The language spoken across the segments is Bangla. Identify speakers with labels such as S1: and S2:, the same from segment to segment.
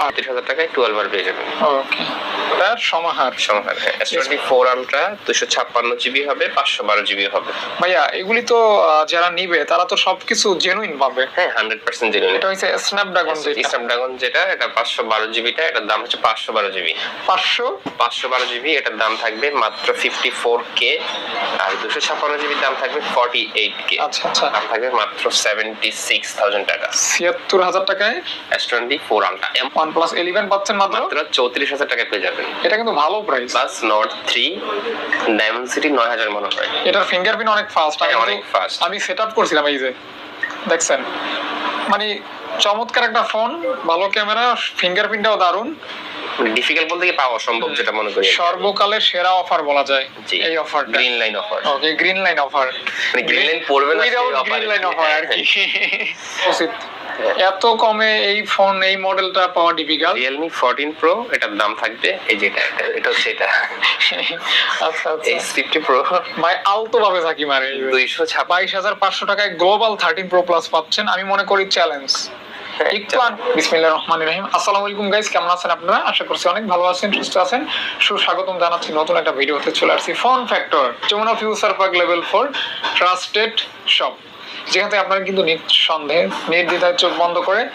S1: আটত্রিশ হাজার টাকায় টুয়েলভ আর পেয়ে যাবেন।
S2: ওকে। তার সমাহার।
S1: সমাহার হ্যাঁ এস টোয়েন্টি ফোর আলট্রা দুশো ছাপ্পান্ন জিবি হবে পাঁচশো বারো জিবি হবে।
S2: ভাইয়া এগুলি তো যারা নিবে তারা তো সবকিছু জেনুইন পাবে।
S1: হ্যাঁ হান্ড্রেড পার্সেন্ট জেনুইন
S2: এটা হচ্ছে স্ন্যাপড্রাগন যেটা
S1: স্ন্যাপড্রাগন যেটা এটা পাঁচশো বারো জিবিটা এটার দাম হচ্ছে পাঁচশো বারো জিবি।
S2: পাঁচশো?
S1: পাঁচশো বারো জিবি এটার দাম থাকবে মাত্র ফিফটি ফোর কে আর দুশো ছাপ্পান্ন জিবির দাম থাকবে ফর্টি এইট কে
S2: আচ্ছা আচ্ছা।
S1: দাম থাকবে মাত্র সেভেন্টি সিক্স থাউজেন্ড টাকা।
S2: ছিয়াত্তর হাজার টাকায়?
S1: এস টোয়েন্টি ফোর আলট্রা
S2: পাচ্ছেন মাত্র?
S1: মাত্র চৌত্রিশ হাজার টাকা পেয়ে যাবেন।
S2: এটা কিন্তু ভালো price
S1: plus not diamond city নয় হাজার মনে হয়।
S2: এটার ফিঙ্গারপ্রিন্ট অনেক ফাস্ট আমি
S1: হ্যাঁ, অনেক ফাস্ট
S2: আমি সেট আপ করছিলাম এই যে। দেখছেন? মানে চমৎকার একটা ফোন ভালো ক্যামেরা ফিঙ্গারপ্রিন্টটাও দারুণ।
S1: ডিফিকাল্ট বলতে কি পাওয়া সম্ভব যেটা মনে করি
S2: সর্বকালের সেরা অফার বলা যায়। এই অফারটা
S1: green line offer
S2: okay green line offer
S1: মানে green line পড়বে না
S2: গ্রিন লাইন অফার আর কি। উচিত এত কমে এই ফোন এই মডেলটা পাওয়া ডিফিকাল্ট
S1: রিয়েলমি ফোরটিন প্রো এটার দাম থাকবে এই যেটা এটা এটা হচ্ছে এটা।
S2: আচ্ছা আচ্ছা।
S1: এইচ ফিফটি প্রো
S2: ভাই আলতো ভাবে থাকি মারে হাজার পাঁচশো টাকায় গ্লোবাল থার্টিন প্রো প্লাস পাচ্ছেন আমি মনে করি চ্যালেঞ্জ আলাইকুম কেমন আছেন আশা আছেন নতুন একটা চলে আসছি। Phone factor level trusted shop আপনারা কিন্তু নিঃসন্দেহে নির্দ্বিধায় চোখ বন্ধ করে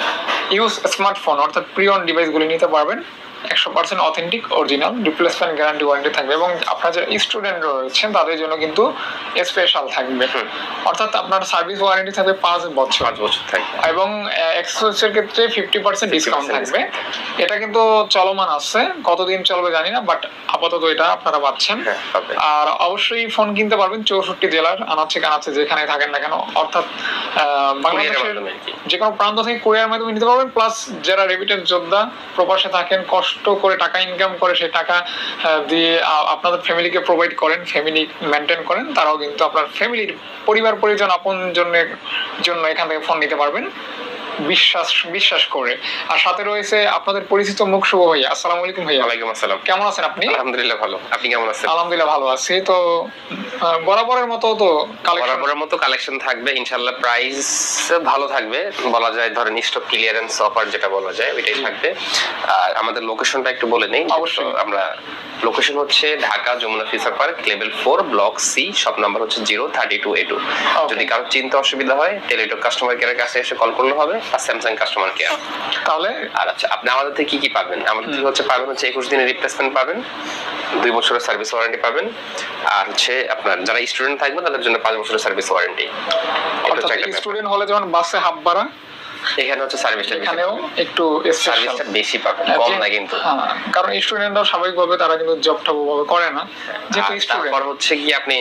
S2: ইউজ স্মার্টফোন অর্থাৎ প্রিয়ন ডিভাইসগুলি নিতে পারবেন। একশো percent authentic original replacement guarantee warranty থাকবে এবং আপনার যারা স্টুডেন্ট রয়েছেন তাদের জন্য কিন্তু স্পেশাল থাকবে। অর্থাৎ আপনার সার্ভিস ওয়ারেন্টি থাকবে পাঁচ বছর।
S1: পাঁচ বছর থাকবে।
S2: এবং এক্সপ্রেসের ক্ষেত্রে ফিফটি পার্সেন্ট ডিসকাউন্ট থাকবে। এটা কিন্তু চলমান আছে কতদিন চলবে জানি না বাট আপাতত এটা আপনারা পাচ্ছেন।
S1: হ্যাঁ
S2: আর অবশ্যই ফোন কিনতে পারবেন চৌষট্টি জেলার আনাচ্ছে কানাচ্ছে যেখানে থাকেন না কেন। অর্থাৎ বাংলাদেশের। যে কোনো প্রান্ত থেকে কোরিয়ার মাধ্যমে নিতে পারবেন প্লাস যারা রেমিটেন্স যোদ্ধা প্রবাসে থাকেন কষ্ট করে টাকা ইনকাম করে সেই টাকা দিয়ে আপনাদের ফ্যামিলিকে প্রোভাইড করেন ফ্যামিলি মেনটেন করেন, তারাও কিন্তু আপনার ফ্যামিলির পরিবার পরিজন আপন জন্য জন্য এখান থেকে ফোন নিতে পারবেন। বিশ্বাস বিশ্বাস করে। আর সাথে রয়েছে আপনাদের পরিচিত মুখ শুভ ভাইয়া। আসসালামু আলাইকুম ভাইয়া।
S1: ওয়ালাইকুম আসসালাম।
S2: কেমন আছেন আপনি?
S1: আলহামদুলিল্লাহ ভালো। আপনি কেমন আছেন?
S2: আলহামদুলিল্লাহ ভালো আছি। তো বরাবরের মতো তো
S1: বরাবরের মতো কালেকশন থাকবে। ইনশাল্লাহ প্রাইস ভালো থাকবে। বলা যায় ধরেন স্টক ক্লিয়ারেন্স অফার যেটা বলা যায় ওইটাই থাকবে। আর আমাদের লোকেশনটা একটু বলে নেই।
S2: অবশ্যই।
S1: আমরা লোকেশন হচ্ছে Dhaka Jamuna future park level four block C shop number হচ্ছে zero thirty two A two যদি কারও চিন্তা অসুবিধা হয় টেলিটক কাস্টমার কেয়ারের কাছে এসে কল করলে হবে। আর স্যামসাং কাস্টমার কেয়ার
S2: তাহলে?
S1: আর আচ্ছা আপনি আমাদের থেকে কি কি পাবেন? আমাদের থেকে হচ্ছে পাবেন হচ্ছে একুশ দিনের রিপ্লেসমেন্ট পাবেন দুই বছরের সার্ভিস ওয়ারেন্টি পাবেন আর হচ্ছে আপনার যারা স্টুডেন্ট থাকবে তাদের জন্য পাঁচ বছরের সার্ভিস ওয়ারেন্টি
S2: স্টুডেন্ট হলে যেমন বাসে হাফ ভাড়া
S1: এখানে হচ্ছে সার্ভিসটা
S2: এখানেও একটু
S1: সার্ভিসটা বেশি পাবেন কম না কিন্তু।
S2: কারণ স্টুডেন্টরাও স্বাভাবিকভাবে তারা কিন্তু জব টব ভাবে করে না যেহেতু স্টুডেন্ট
S1: তারপর হচ্ছে কি আপনি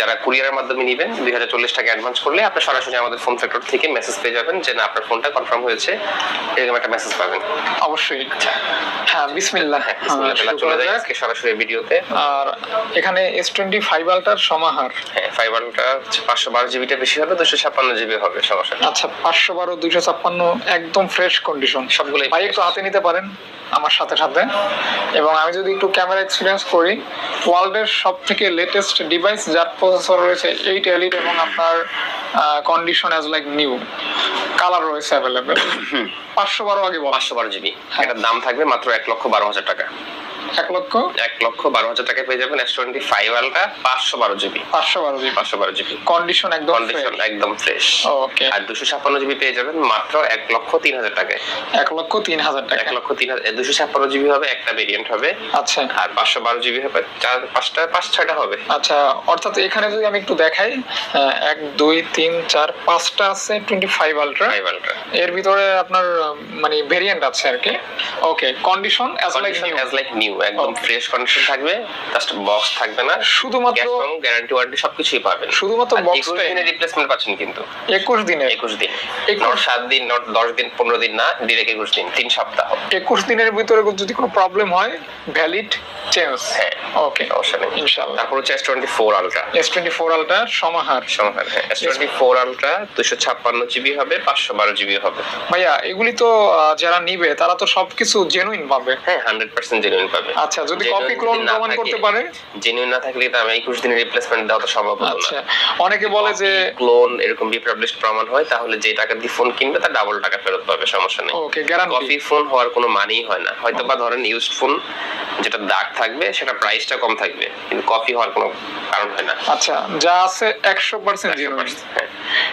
S1: যারা কুরিয়ারের মাধ্যমে নেবেন দুই হাজার চল্লিশ টাকা অ্যাডভান্স করলে আপনি সরাসরি আমাদের ফোন ফ্যাক্টর থেকে মেসেজ পেয়ে যাবেন যে না আপনার ফোনটা কনফার্ম হয়েছে। এরকম একটা মেসেজ পাবেন।
S2: অবশ্যই। হ্যাঁ বিসমিল্লাহ।
S1: হ্যাঁ বিসমিল্লাহ চলে যায় আজকে সরাসরি ভিডিওতে।
S2: আর এখানে এস টোয়েন্টি ফাইভ সমাহার।
S1: হ্যাঁ ফাইবারটা হচ্ছে পাঁচশো বারো জিবিটা বেশি হবে দুশো ছাপ্পান্ন জিবি হবে সমস্যা
S2: আচ্ছা পাঁচশো বারো দুইশো ছাপ্পান্ন একদম ফ্রেশ কন্ডিশন
S1: সবগুলোই।
S2: ভাই একটু হাতে নিতে পারেন আমার সাথে সাথে। এবং আমি যদি একটু ক্যামেরা এক্সপিরিয়েন্স করি ওয়ার্ল্ডের সব থেকে লেটেস্ট ডিভাইস যার প্রসেসর রয়েছে এইট এলিট এবং আপনার condition as like new colour রয়েছে অ্যাভেলেবেল পাঁচশো বারো আগে বলা।
S1: পাঁচশো বারো জিবি। এটার দাম থাকবে মাত্র এক লক্ষ বারো হাজার টাকা।
S2: এক লক্ষ?
S1: এক লক্ষ বারো হাজার টাকায় পেয়ে যাবেন এস টোয়েন্টি ফাইভ আলটা পাঁচশো বারো জিবি
S2: পাঁচশো বারো জিবি
S1: পাঁচশো বারো জিবি
S2: কন্ডিশন একদম
S1: কন্ডিশন একদম ফ্রেশ
S2: ওকে
S1: আর দুশো ছাপ্পান্ন জিবি পেয়ে যাবেন মাত্র এক লক্ষ তিন হাজার টাকায়।
S2: এক লক্ষ তিন হাজার টাকা
S1: এক লক্ষ তিন হাজার দুশো ছাপ্পান্ন জিবি হবে একটা ভেরিয়েন্ট হবে।
S2: আচ্ছা।
S1: আর পাঁচশো বারো জিবি হবে চার পাঁচটা পাঁচ ছয়টা হবে।
S2: আচ্ছা অর্থাৎ এখানে যদি আমি একটু দেখাই এক দুই তিন চার পাঁচটা আছে twenty five ultra
S1: five ultra
S2: এর ভিতরে আপনার মানে ভেরিয়েন্ট আছে আর কি। Okay condition as like
S1: condition as like new একদম ফ্রেশ কন্ডিশন থাকবে জাস্ট বক্স থাকবে না।
S2: শুধুমাত্র
S1: গ্যারান্টি ওয়ারেন্টি সবকিছুই পাবেন।
S2: শুধুমাত্র টাই।
S1: দিনের রিপ্লেসমেন্ট পাচ্ছেন কিন্তু।
S2: একুশ দিনে
S1: একুশ দিন।
S2: একুশ-
S1: নট সাত দিন নট দশ দিন পনেরো দিন না ডিরেক্ট একুশ দিন তিন সপ্তাহ।
S2: একুশ দিনের ভিতরে যদি কোনো প্রবলেম হয় ভ্যালিড চেঞ্জ
S1: হ্যাঁ
S2: ওকে
S1: নেই।
S2: ইনশাআল্লাহ।
S1: তারপর হচ্ছে S twenty four ultra
S2: S twenty four ultra সমাহার।
S1: সমাহার হ্যাঁ এস টোয়েন্টি ফোর আলট্রা দুশো ছাপ্পান্ন জিবি হবে পাঁচশো বারো জিবি হবে।
S2: ভাইয়া এগুলি তো যারা নিবে তারা তো সবকিছু জেনুইন পাবে।
S1: হ্যাঁ হান্ড্রেড পার্সেন্ট জেনুইন পাবে।
S2: আচ্ছা যদি কপি ক্লোন প্রমাণ করতে পারে?
S1: জেনুইন না থাকলে তো আমি একুশ দিনের রিপ্লেসমেন্ট দেওয়া তো সম্ভব হতো
S2: আচ্ছা
S1: না
S2: অনেকে বলে যে
S1: ক্লোন এরকম বিপ্রাবলিশড প্রমাণ হয় তাহলে যে টাকা দিয়ে ফোন কিনবে তার ডাবল টাকা ফেরত পাবে সমস্যা নেই।
S2: ওকে গ্যারান্টি
S1: কপি ফোন হওয়ার কোনো মানেই হয় না। হয়তো বা ধরেন ইউজড ফোন যেটা দাগ থাকবে সেটা প্রাইসটা কম থাকবে। কিন্তু কপি হওয়ার কোনো কারণ হয় না।
S2: আচ্ছা যা আছে একশো পার্সেন্ট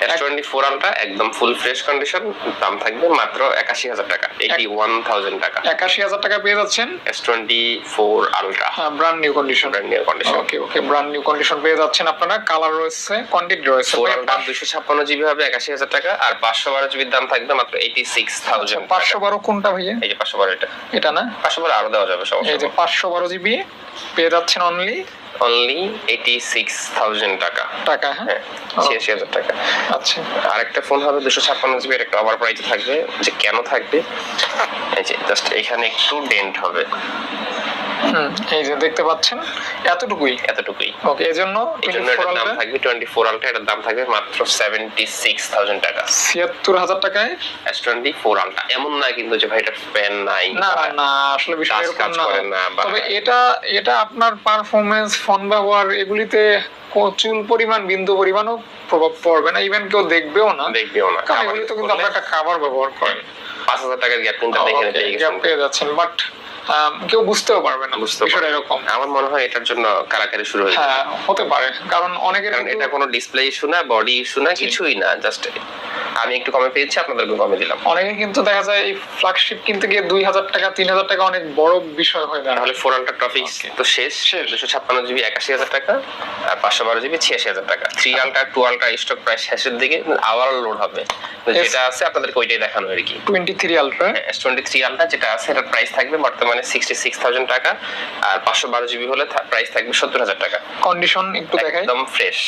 S1: এস টোয়েন্টি ফোর আলটা একদম ফুল ফ্রেশ কন্ডিশন দাম থাকবে মাত্র একাশি হাজার টাকা এইটি ওয়ান থাউজেন্ড টাকা।
S2: একাশি হাজার টাকা পেয়ে যাচ্ছেন?
S1: S twenty four ultra
S2: brand new condition
S1: brand new condition
S2: okay okay brand new condition পেয়ে যাচ্ছেন আপনারা। কালার রয়েছে কোয়ান্টিটি রয়েছে
S1: ফোর আলট্রা দুশো ছাপ্পান্ন জিবি হবে একাশি হাজার টাকা। আর পাঁচশো বারো জিবির দাম থাকবে মাত্র এইটি সিক্স থাউজেন্ড
S2: পাঁচশো বারো কোনটা ভাইয়া?
S1: এই যে পাঁচশো বারো এটা।
S2: এটা না?
S1: পাঁচশো বারো আরও দেওয়া যাবে সমস্যা
S2: এই যে পাঁচশো বারো জিবি পেয়ে যাচ্ছেন only
S1: only eighty six thousand টাকা।
S2: টাকা হ্যাঁ?
S1: হ্যাঁ ছিয়াশি হাজার টাকা।
S2: আচ্ছা।
S1: আরেকটা ফোন হবে দুশো ছাপ্পান্ন জিবি একটা ওভার প্রাইসে থাকবে। যে কেন থাকবে? এই যে জাস্ট এখানে একটু ডেন্ট হবে।
S2: এই যে দেখতে পাচ্ছেন এতটুকুই।
S1: এতটুকুই।
S2: ওকে জন্য
S1: এটার দাম থাকবে টোয়েন্টি ফোর আলটা এটার দাম থাকবে মাত্র সেভেন্টি সিক্স থাউজেন্ড টাকা।
S2: ছিয়াত্তর হাজার টাকায়?
S1: এস টোয়েন্টি ফোর আলটা। এমন না কিন্তু যে ভাই এটা প্যান নাই
S2: না না আসলে বিষয় এরকম না। তবে এটা এটা আপনার পারফরমেন্স ফোন ব্যবহার এগুলিতে চুল পরিমাণ বিন্দু পরিমাণও প্রভাব পড়বে না। ইভেন কেউ দেখবেও না।
S1: দেখবেও না।
S2: কারণ এগুলি তো কিন্তু আপনার একটা খাবার ব্যবহার করেন।
S1: পাঁচ হাজার টাকার গ্যাপ কিন্তু এখানে গেছেন।
S2: পেয়ে যাচ্ছেন। বাট কেউ বুঝতেও পারবে না
S1: বুঝতে
S2: বিষয়টা এরকম।
S1: আমার মনে হয় এটার জন্য কারাকারি শুরু হয়েছে
S2: হ্যাঁ হতে পারে। কারণ অনেকের
S1: এটা কোনো ডিসপ্লে ইস্যু না বডি ইস্যু না কিছুই না জাস্ট আমি একটু কমে পেয়েছি আপনাদেরকে কমে দিলাম।
S2: অনেকে কিন্তু দেখা যায় এই ফ্ল্যাগশিপ কিনতে গিয়ে দুই হাজার টাকা তিন হাজার টাকা অনেক বড় বিষয় হয়ে দাঁড়ায়।
S1: তাহলে ফোর হান্ড্রেড টপিক্স তো শেষ। দুশো ছাপ্পান্ন জিবি একাশি হাজার টাকা আর পাঁচশো বারো জিবি ছিয়াশি হাজার টাকা। থ্রি আলটা টু আলটা স্টক প্রাইস শেষের দিকে আবার লোড হবে। যেটা আছে আপনাদেরকে ওইটাই দেখানো আর কি।
S2: Twenty three ultra
S1: twenty three ultra যেটা আছে এটার প্রাইস থাকবে বর্তমানে সিক্সটি সিক্স থাউজেন্ড টাকা আর পাঁচশো বারো জিবি হলে প্রাইস থাকবে সত্তর হাজার টাকা।
S2: কন্ডিশন একটু দেখাই।
S1: একদম ফ্রেশ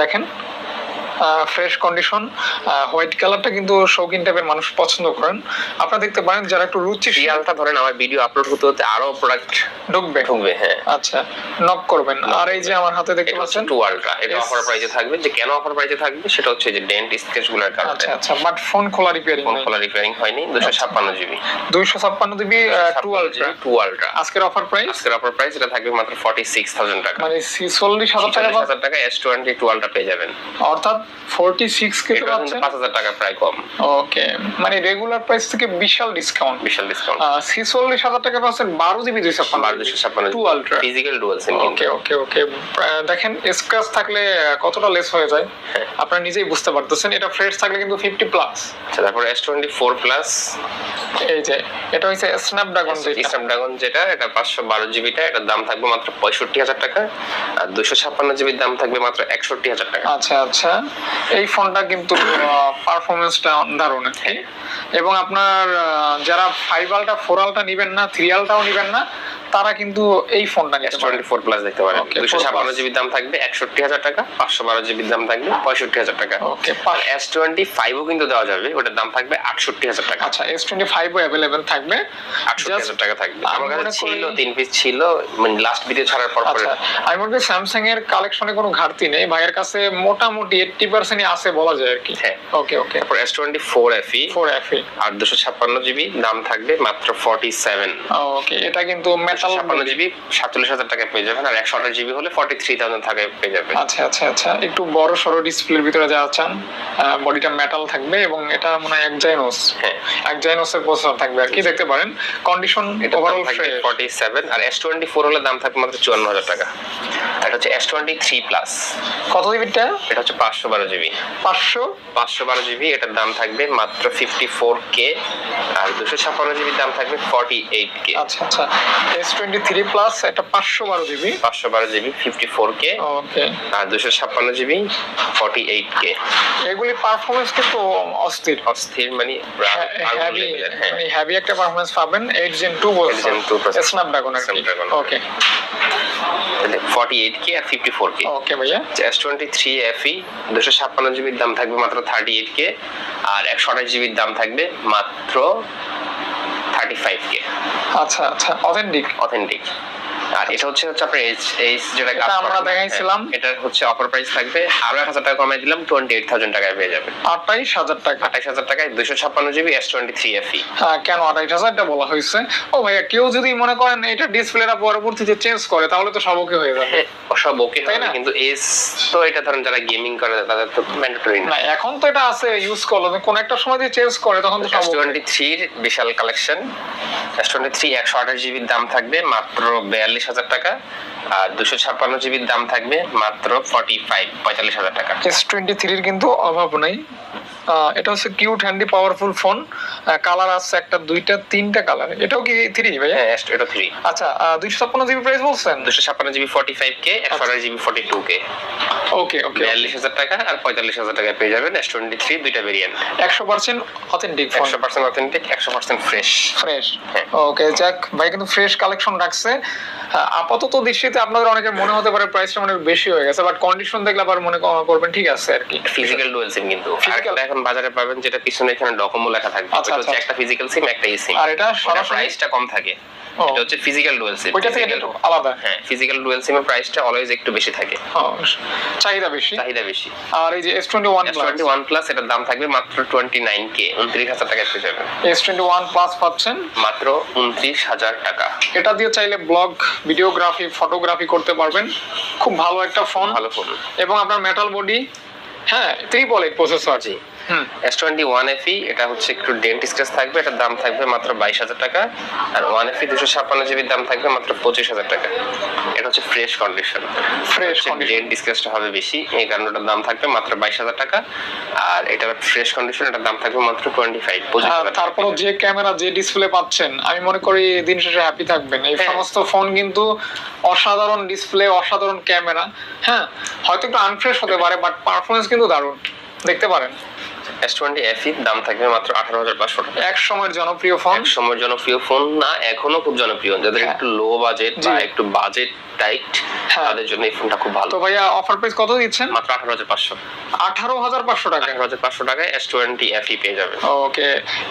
S2: দেখেন। ফ্রেশ কন্ডিশন হোয়াইট কালারটা কিন্তু শৌখিন টাইপের মানুষ পছন্দ করেন। আপনারা দেখতে পারেন যারা একটু রুচি
S1: আলটা ধরেন আমার ভিডিও আপলোড হতে হতে আরও প্রোডাক্ট
S2: ঢুকবে।
S1: ঢুকবে হ্যাঁ।
S2: আচ্ছা নক করবেন। আর এই যে আমার হাতে দেখতে পাচ্ছেন
S1: টু আলট্রা এটা অফার প্রাইসে থাকবে। যে কেন অফার প্রাইসে থাকবে সেটা হচ্ছে যে ডেন্ট স্কেচগুলোর কারণে।
S2: আচ্ছা আচ্ছা বাট ফোন খোলা রিপেয়ারিং
S1: ফোন খোলা রিপেয়ারিং হয়নি দুশো ছাপ্পান্ন জিবি
S2: দুইশো ছাপ্পান্ন GB two ultra
S1: two ultra
S2: আজকের অফার প্রাইস
S1: আজকের অফার প্রাইস এটা থাকবে মাত্র ফর্টি সিক্স থাউজেন্ড টাকা।
S2: মানে ছিচল্লিশ হাজার টাকা
S1: চল্লিশ হাজার টাকা এস টোয়েন্টি টু আলট্রা পেয়ে যাবেন।
S2: অর্থাৎ পাচ্ছেন?
S1: টাকা প্রায় কম।
S2: ওকে মানে রেগুলার প্রাইস থেকে বিশাল ডিসকাউন্ট
S1: বিশাল ডিসকাউন্ট
S2: ছিচল্লিশ হাজার টাকা পাচ্ছেন বারো জিবি দুই ছাপ্পান্ন
S1: বারো দুশো ছাপ্পান্ন
S2: two ultra
S1: physical dual SIM
S2: okay okay okay দেখেন স্ক্র্যাচ থাকলে কতটা লেস হয়ে যায়। আপনারা নিজেই বুঝতে পারতেছেন এটা ফ্রেশ থাকলে কিন্তু প্লাস
S1: আচ্ছা তারপর এস টোয়েন্টি ফোর প্লাস
S2: এই যে এটা হচ্ছে স্ন্যাপড্রাগন যেটা
S1: স্ন্যাপড্রাগন যেটা এটা পাঁচশো বারো জিবিটা এটার দাম থাকবে মাত্র পঁয়ষট্টি হাজার টাকা। আর দুশো ছাপ্পান্ন জিবির দাম থাকবে মাত্র একষট্টি হাজার টাকা।
S2: আচ্ছা আচ্ছা। এই ফোনটা কিন্তু পারফরমেন্সটা দারুণ এবং আপনার যারা ফাইভ আলটা ফোর আলটা নিবেন না থ্রি আলটাও নিবেন না তারা কিন্তু এই ফোনটা নিতে
S1: টোয়েন্টি ফোর প্লাস দেখতে পারেন। দুশো
S2: 4
S1: ছাপ্পান্ন জিবির দাম থাকবে একষট্টি হাজার টাকা পাঁচশো বারো জিবির দাম থাকবে পঁয়ষট্টি হাজার টাকা।
S2: ওকে
S1: এস টোয়েন্টি ফাইভও কিন্তু দেওয়া যাবে ওটার দাম থাকবে আটষট্টি হাজার টাকা।
S2: আচ্ছা এস টোয়েন্টি ফাইভও অ্যাভেলেবেল থাকবে।
S1: আটষট্টি হাজার টাকা থাকবে।
S2: আমি
S1: আমার কাছে ছিল তিন পিস ছিল মানে লাস্ট ভিডিও ছাড়ার পর পরে।
S2: আচ্ছা আমি মনে করি স্যামসাং এর কালেকশনে কোনো ঘাটতি নেই। ভাইয়ের কাছে মোটামুটি এইটটি পার্সেন্টই আছে বলা যায় আর কি।
S1: হ্যাঁ।
S2: ওকে ওকে
S1: তারপর S twenty four FE
S2: four FE
S1: আর দুশো ছাপ্পান্ন জিবি দাম থাকবে মাত্র ফর্টি সেভেন
S2: ওকে এটা কিন্তু মেটাল
S1: ছাপ্পান্ন জিবি সাতচল্লিশ হাজার টাকা পেয়ে যাবেন আর একশো আঠাশ জিবি হলে ফর্টি থ্রি থাউজেন্ড টাকায় পেয়ে যাবেন।
S2: আচ্ছা আচ্ছা আচ্ছা। একটু বড় সড়ো ডিসপ্লের ভিতরে যাওয়া চান বডিটা মেটাল থাকবে এবং এটা মনে হয় এক জাইনোস
S1: হ্যাঁ।
S2: এক জাইনোসের প্রসেসর থাকবে। আর কি দেখতে পারেন? Condition overall fresh
S1: forty seven আর এস টোয়েন্টি ফোর হলে দাম থাকবে মাত্র চুয়ান্ন হাজার টাকা। এটা হচ্ছে এস টোয়েন্টি থ্রি প্লাস
S2: কত জিবিটা
S1: এটা হচ্ছে পাঁচশো বারো জিবি
S2: পাঁচশো?
S1: পাঁচশো বারো জিবি এটার দাম থাকবে মাত্র ফিফটি ফোর কে আর দুশো ছাপ্পান্ন জিবির দাম থাকবে ফর্টি এইট কে
S2: আচ্ছা আচ্ছা। এস টোয়েন্টি থ্রি প্লাস এটা পাঁচশো বারো জিবি।
S1: পাঁচশো বারো GB fifty four K
S2: okay
S1: আর দুশো ছাপ্পান্ন জিবি ফর্টি এইট কে
S2: এগুলি পারফরমেন্স কিন্তু অস্থির।
S1: অস্থির মানে
S2: হ্যাভি
S1: হ্যাঁ
S2: হ্যাভি একটা পারফরমেন্স পাবেন eight gen two
S1: Gen 2 processor।
S2: Snapdragon. Okay
S1: forty eight K আর ফিফটি ফোর কে
S2: ওকে ভাইয়া।
S1: এস টোয়েন্টি থ্রি এফই দুশো ছাপ্পান্ন জিবির দাম থাকবে মাত্র থার্টি এইট কে আর একশো আঠাশ জিবির দাম থাকবে মাত্র থার্টি ফাইভ কে
S2: আচ্ছা আচ্ছা অথেন্টিক
S1: অথেন্টিক আর এটা হচ্ছে হচ্ছে আপনার এইচ এইচ যেটা
S2: এটা আমরা
S1: হ্যাঁ,
S2: দেখাইছিলাম।
S1: এটার হচ্ছে অফার প্রাইস থাকবে। আরও এক হাজার টাকা কমাই দিলাম টোয়েন্টি এইট থাউজেন্ড টাকায় পেয়ে যাবেন।
S2: আটাইশ হাজার টাকা।
S1: আঠাশ হাজার টাকায় দুশো ছাপ্পান্ন GB S twenty three F
S2: হ্যাঁ, কেন আঠাইশ হাজারটা বলা হয়েছে? ও ভাইয়া কেউ যদি মনে করেন এটা ডিসপ্লেটা পরবর্তীতে চেঞ্জ করে তাহলে তো সব ওকে হয়ে যাবে।
S1: সব ওকে
S2: তাই না?
S1: কিন্তু এস তো এটা ধরেন যারা গেমিং করে তাদের তো ম্যান্ডেটরি না।
S2: এখন তো এটা আছে ইউজ করল। কোন একটা সময় যদি চেঞ্জ করে তখন তো সব
S1: টোয়েন্টি থ্রির বিশাল কালেকশন এস টোয়েন্টি থ্রি একশো আঠাশ জিবির দাম থাকবে মাত্র বিয়াল্লিশ হাজার টাকা আর দুশো ছাপ্পান্ন জিবির দাম থাকবে মাত্র ফর্টি ফাইভ পঁয়তাল্লিশ হাজার টাকা।
S2: এস টোয়েন্টি থ্রির কিন্তু অভাব নাই। এটা হচ্ছে cute handy powerful phone colour আছে একটা দুইটা তিনটা কালার এটাও কি থ্রি ভাইয়া
S1: হ্যাঁ এটা থ্রি
S2: আচ্ছা দুইশো ছাপ্পান্ন জিবি প্রাইস বলছেন?
S1: দুশো ছাপ্পান্ন জিবি ফর্টি ফাইভ কে একশো আঠাশ GB forty two K
S2: okay okay
S1: বিয়াল্লিশ হাজার টাকা আর পঁয়তাল্লিশ হাজার টাকা পেয়ে যাবেন এস টোয়েন্টি থ্রি দুইটা ভেরিয়েন্ট
S2: একশো পার্সেন্ট অথেন্টিক
S1: একশো পার্সেন্ট অথেন্টিক একশো পার্সেন্ট ফ্রেশ
S2: ফ্রেশ। ওকে যাক ভাই কিন্তু ফ্রেশ কালেকশন রাখছে। আপাতত দৃষ্টিতে আপনাদের অনেকের মনে হতে পারে প্রাইসটা অনেক বেশি হয়ে গেছে বাট কন্ডিশন দেখলে আবার মনে করবেন ঠিক আছে আর কি।
S1: ফিজিক্যাল ডুয়েল সিম কিন্তু। এখন বাজারে পাবেন যেটা পিছনে এখানে ডকোমো লেখা থাকবে।
S2: আচ্ছা, আচ্ছা।
S1: একটা ফিজিক্যাল সিম একটা ই সিম
S2: আর এটা সরাসরি
S1: প্রাইসটা কম থাকে। এটা হচ্ছে ফিজিক্যাল ডুয়েল সিম
S2: ওইটা থেকে একটু আলাদা।
S1: হ্যাঁ ফিজিক্যাল ডুয়েল সিমের প্রাইসটা অলওয়েজ একটু বেশি থাকে।
S2: চাহিদা বেশি।
S1: চাহিদা বেশি।
S2: আর এই যে S twenty one
S1: S twenty one plus এটার দাম থাকবে মাত্র টোয়েন্টি নাইন কে উনত্রিশ হাজার টাকা পেয়ে যাবেন
S2: এস টোয়েন্টি ওয়ান প্লাস পাচ্ছেন?
S1: মাত্র উনত্রিশ হাজার টাকা।
S2: এটা দিয়ে চাইলে ব্লগ ভিডিওগ্রাফি ফটোগ্রাফি করতে পারবেন। খুব ভালো একটা ফোন
S1: ভালো ফোন
S2: এবং আপনার মেটাল বডি হ্যাঁ ট্রিপল এইট প্রসেসর
S1: জি। এস টোয়েন্টি ওয়ান এফি এটা হচ্ছে একটু ডেন্ট স্ক্রেচ থাকবে এটার দাম থাকবে মাত্র বাইশ হাজার টাকা। আর ওয়ান এফি দুশো ছাপ্পান্ন জিবির দাম থাকবে মাত্র পঁচিশ হাজার টাকা। এটা হচ্ছে ফ্রেশ কন্ডিশন
S2: ফ্রেশ
S1: ডেন্ট স্ক্রেচটা হবে বেশি এই কারণে ওটার দাম থাকবে মাত্র বাইশ হাজার টাকা। আর এটার ফ্রেশ কন্ডিশন এটার দাম থাকবে মাত্র টোয়েন্টি ফাইভ
S2: তারপরও যে ক্যামেরা যে ডিসপ্লে পাচ্ছেন আমি মনে করি দিন শেষে হ্যাপি থাকবেন। এই
S1: হ্যাঁ।
S2: সমস্ত ফোন কিন্তু অসাধারণ ডিসপ্লে অসাধারণ ক্যামেরা হ্যাঁ? হয়তো একটু আনফ্রেশ হতে পারে বাট পারফরমেন্স কিন্তু দারুণ। দেখতে পারেন।
S1: এস টোয়েন্টি এফি দাম থাকবে মাত্র আঠারো হাজার পাঁচশো টাকা।
S2: এক সময়ের জনপ্রিয় ফোন
S1: এক সময় জনপ্রিয় ফোন না এখনও খুব জনপ্রিয়। যাদের
S2: হ্যাঁ।
S1: একটু লো বাজেট বা একটু বাজেট টাইট
S2: হ্যাঁ।
S1: তাদের জন্য এই ফোনটা খুব ভালো।
S2: তো ভাইয়া অফার প্রাইস কত দিচ্ছেন?
S1: মাত্র আঠারো হাজার পাঁচশো।
S2: আঠারো হাজার পাঁচশো টাকা।
S1: আঠারো হাজার পাঁচশো টাকায় এস টোয়েন্টি এফি পেয়ে যাবেন।
S2: Okay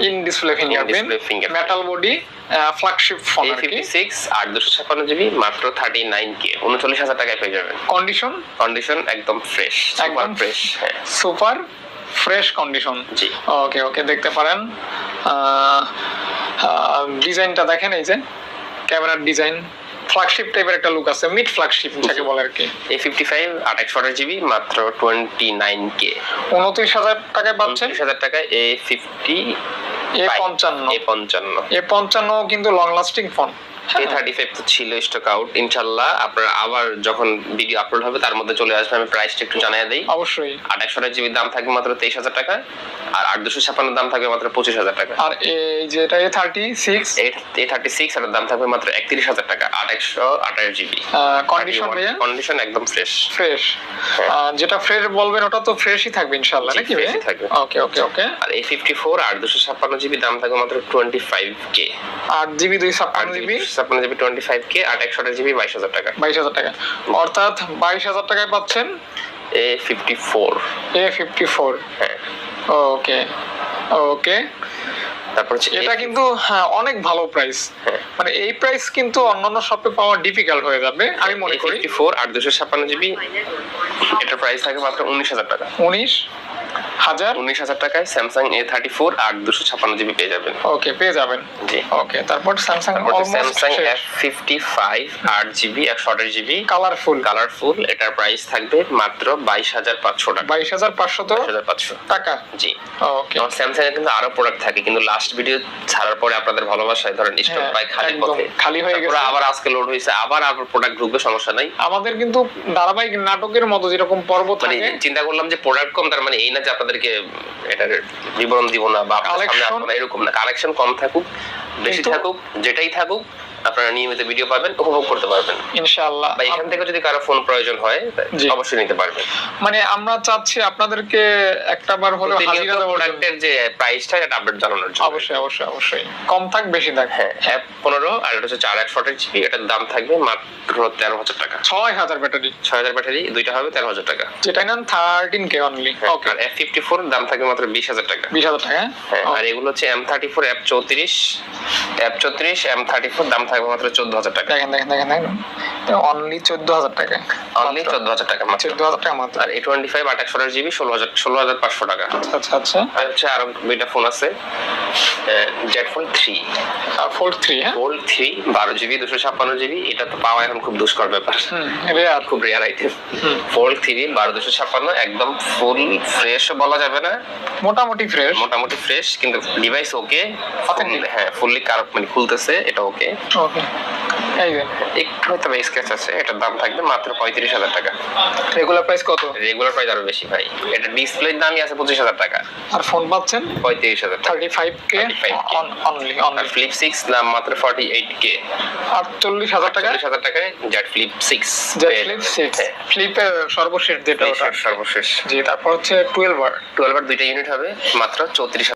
S2: in display fingerprint
S1: display
S2: metal body flagship phone আর কি।
S1: সিক্স আর দুশো ছাপ্পান্ন জিবি মাত্র থার্টি নাইন কে উনচল্লিশ হাজার টাকায় পেয়ে যাবেন।
S2: কন্ডিশন
S1: কন্ডিশন একদম ফ্রেশ
S2: একদম
S1: ফ্রেশ হ্যাঁ।
S2: Super fresh condition.
S1: জি।
S2: ওকে ওকে দেখতে পারেন। ডিজাইনটা দেখেন এই যে ক্যামেরার ডিজাইন। ফ্ল্যাগশিপ টাইপের একটা লুক আছে মিড ফ্ল্যাগশিপ যাকে বলে আর কি।
S1: এই ফিফটি ফাইভ আঠাশ জিবি মাত্র টোয়েন্টি নাইন কে
S2: উনত্রিশ হাজার টাকায় পাচ্ছেন
S1: উনত্রিশ হাজার টাকায় এ ফিফটি
S2: এ পঞ্চান্ন।
S1: এ পঞ্চান্ন।
S2: এ পঞ্চান্ন কিন্তু long lasting phone
S1: A thirty five তো ছিল স্টক আউট ইনশাল্লাহ আপনারা আবার যখন ভিডিও আপলোড হবে তার মধ্যে চলে আসবে আমি প্রাইসটা একটু জানিয়ে দিই।
S2: অবশ্যই।
S1: আঠাশশো জিবির দাম থাকবে মাত্র তেইশ হাজার টাকা আর আট দুশো ছাপ্পান্ন দাম থাকবে মাত্র পঁচিশ হাজার টাকা।
S2: আর এই যে এটা A thirty six
S1: A thirty six এর দাম থাকবে মাত্র একত্রিশ হাজার টাকা আট একশো আঠাশ জিবি
S2: কন্ডিশন
S1: কন্ডিশন একদম ফ্রেশ
S2: ফ্রেশ যেটা ফ্রেশ বলবেন ওটা তো ফ্রেশই থাকবে ইনশাল্লাহ নাকি
S1: fresh ই থাকবে।
S2: ওকে ওকে ওকে
S1: আর এই ফিফটি ফোর আর দুশো ছাপ্পান্ন জিবি দাম থাকবে মাত্র টোয়েন্টি ফাইভ কে
S2: আট জিবি দুই
S1: আট
S2: ছাপ্পান্ন জিবি
S1: ছাপ্পান্ন জিবি টোয়েন্টি ফাইভ কে আট একশো আঠাশ জিবি বাইশ হাজার টাকা।
S2: বাইশ হাজার টাকা। অর্থাৎ বাইশ হাজার টাকায় পাচ্ছেন?
S1: A fifty four
S2: A fifty four
S1: হ্যাঁ।
S2: ওকে। ওকে।
S1: তারপর
S2: এটা কিন্তু হ্যাঁ অনেক ভালো প্রাইস
S1: হ্যাঁ।
S2: মানে এই প্রাইস কিন্তু অন্যান্য শপে পাওয়া ডিফিকাল্ট হয়ে যাবে আমি মনে করি।
S1: ফোর আর দুশো ছাপ্পান্ন জিবি এটার প্রাইস থাকে মাত্র উনিশ হাজার টাকা।
S2: উনিশ? হাজার।
S1: উনিশ হাজার টাকায় স্যামসাং এ থার্টি ফোর আর দুশো ছাপ্পান্ন জিবি পেয়ে যাবেন।
S2: ওকে পেয়ে যাবেন।
S1: জি।
S2: ওকে তারপর Samsung
S1: Samsung F fifty five আট জিবি একশো আঠাশ জিবি।
S2: কালারফুল
S1: কালারফুল এটার প্রাইস থাকবে মাত্র বাইশ হাজার পাঁচশো টাকা।
S2: বাইশ হাজার পাঁচশো তো?
S1: হাজার পাঁচশো।
S2: টাকা?
S1: জি।
S2: ওকে।
S1: স্যামসাং এর কিন্তু আরও প্রোডাক্ট থাকে কিন্তু লাস্ট ভিডিও ছাড়ার পরে আপনাদের ভালোবাসায় ধরেন স্টক
S2: হ্যাঁ,
S1: প্রায় খালি পথে।
S2: খালি হয়ে গেছে।
S1: আবার আজকে লোড হয়েছে আবার আবার প্রোডাক্ট ঢুকবে সমস্যা নাই।
S2: আমাদের কিন্তু ধারাবাহিক নাটকের মতো যেরকম পর্ব
S1: মানে
S2: থাকে
S1: চিন্তা করলাম যে প্রোডাক্ট কম তার মানে এই না যে আপনাদেরকে এটার বিবরণ দিব না বা আপনাদের সামনে না এরকম না। কালেকশন কম থাকুক বেশি থাকুক যেটাই থাকুক আপনারা নিয়মিত ভিডিও পাবেন উপভোগ করতে পারবেন।
S2: ইনশাআল্লাহ।
S1: বা এখান থেকে যদি কারও ফোন প্রয়োজন হয় অবশ্যই নিতে পারবেন।
S2: মানে আমরা চাচ্ছি আপনাদেরকে একটা বার হলেও হাজিরা দেওয়ার
S1: প্রোডাক্টের যে প্রাইসটা এটা আপডেট জানানোর জন্য।
S2: অবশ্যই অবশ্যই অবশ্যই। কম থাক বেশি থাক।
S1: হ্যাঁ অ্যাপ পনেরো আর এটা হচ্ছে চার একশো আঠাশ জিবি এটার দাম থাকবে মাত্র তেরো হাজার টাকা।
S2: ছয় হাজার ব্যাটারি
S1: ছয় হাজার ব্যাটারি দুইটা হবে তেরো হাজার টাকা।
S2: যেটা নেন থার্টিন কে অনলি
S1: হ্যাঁ,
S2: ওকে
S1: আর এফ ফিফটি ফোর দাম থাকবে মাত্র বিশ হাজার টাকা।
S2: বিশ হাজার টাকা
S1: হ্যাঁ? আর এগুলো হচ্ছে এম থার্টি ফোর এফ চৌত্রিশ এফ চৌত্রিশ এম থার্টি ফোর দাম থাকবে মাত্র চোদ্দ হাজার টাকা।
S2: দেখেন দেখেন দেখেন দেখেন। অনলি চোদ্দ হাজার টাকা।
S1: অনলি চোদ্দ হাজার টাকা মাত্র।
S2: চোদ্দ হাজার টাকা মাত্র।
S1: আর এ টোয়েন্টি ফাইভ আট একশো জিবি ষোলো হাজার ষোলো হাজার পাঁচশো টাকা।
S2: আচ্ছা আচ্ছা
S1: আর হচ্ছে আরও দুইটা ফোন আছে Z phone three
S2: four three হ্যাঁ?
S1: ফোল্ড থ্রি বারো জিবি দুশো ছাপ্পান্ন জিবি এটা তো পাওয়া এখন খুব দুষ্কর ব্যাপার।
S2: রেয়ার
S1: খুব রেয়ার আইটেম ফোল্ড থ্রি বারো দুশো ছাপ্পান্ন একদম ফুল ফ্রেশ বলা যাবে না।
S2: মোটামুটি ফ্রেশ
S1: মোটামুটি ফ্রেশ কিন্তু ডিভাইস ওকে। হ্যাঁ ফুললি কার মানে খুলতেছে এটা ওকে
S2: ওকে।
S1: একটু হয়তো স্কেচ আছে এটার দাম থাকবে মাত্র পঁয়ত্রিশ হাজার টাকা।
S2: রেগুলার প্রাইস কত?
S1: রেগুলার প্রাইস আরও বেশি ভাই। এটা ডিসপ্লের দামই আছে পঁচিশ হাজার টাকা।
S2: আর ফোন পাচ্ছেন?
S1: পঁয়ত্রিশ হাজার
S2: thirty five K only
S1: flip six দাম মাত্র ফর্টি এইট কে
S2: আটচল্লিশ হাজার টাকা?
S1: হাজার টাকায় Z flip six
S2: Z flip six ফ্লিপের সর্বশেষ যেটা ওটা।
S1: সর্বশেষ।
S2: জি তারপর হচ্ছে টুয়েলভ আর
S1: টুয়েলভ আর দুইটা ইউনিট হবে মাত্র চৌত্রিশ